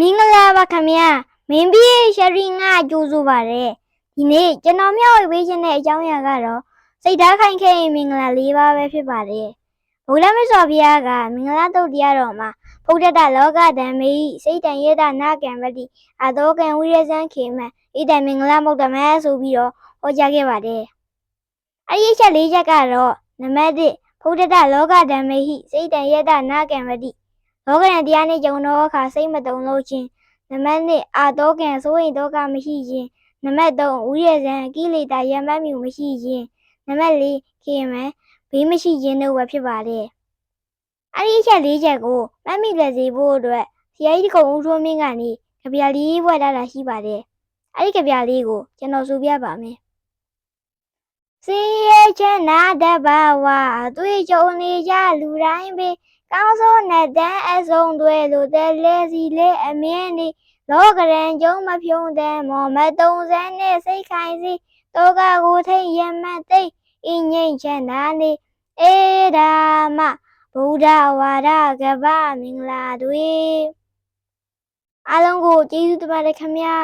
မင်္ဂလာပါခင်ဗျာမင်းပြည့်ရှရီငါကြိုးဆိုပါရယ်ဒီနေ့ကျွန်တော်မျှဝေပေးခြင်းတဲ့အကြောင်းအရာကတော့စိတ်ဓာတ်ခိုင်ခဲ့ရင်မင်္ဂလာ၄ပါးပဲဖြစ်ပါတယ်ဘုရားမဆော်ဘုရားကမင်္ဂလာတုတ်တရားတော်မှာဘုဒ္ဓတလောကဓမ္မေဤစိတ်တန်ရတနာကံမတိအတောကံဝိရဇံခေမဣတံမင်္ဂလာမုတ်တမဲဆိုပြီးတော့ဟောကြားခဲ့ပါတယ်အဲ့ဒီအချက်၄ချက်ကတော့နံပါတ်1ဘုဒ္ဓတလောကဓမ္မေဟိစိတ်တန်ရတနာကံမတိ လောကရန်တရားနဲ့ကြုံတော့အခါစိတ်မတုံလို့ခြင်းနံပါတ်2အာတောကံစိုးရိမ်တောကမရှိခြင်းနံပါတ်3ဝိရဇံကိလေသာရံပတ်မှုမရှိခြင်းနံပါတ်4ခေမံဘေးမရှိခြင်းတို့ပဲဖြစ်ပါတယ်အဲ့ဒီအချက်၄ချက်ကိုမှတ်မိလက်စေဖို့အတွက်ဆရာကြီးကုံဦးထွန်းမင်းကနေကြပြလေးဖွဲ့ထားတာရှိပါတယ်အဲ့ဒီကြပြလေးကိုကျွန်တော်ဆိုပြပါမယ်စင်ရဲ့ ချမ်းနာတတ်ပါဝါသွေးကြုံနေကြလူတိုင်းပဲကောင်းဆုံးနဲ့တန်းအဆုံးတွေလိုတဲ့လဲစီလဲအမြဲနေလောကရန်ကျုံမဖြုံတဲ့မော်မတုံစမ်းနဲ့စိတ်ခိုင်စီတောကကိုထိတ်ရမတ်သိအင်းငိမ့်ချမ်းသာနေအေဒါမဗုဒ္ဓဝါဒကပ္ပမင်္ဂလာတွေအားလုံးကိုကျေးဇူးတင်ပါတယ်ခင်ဗျာ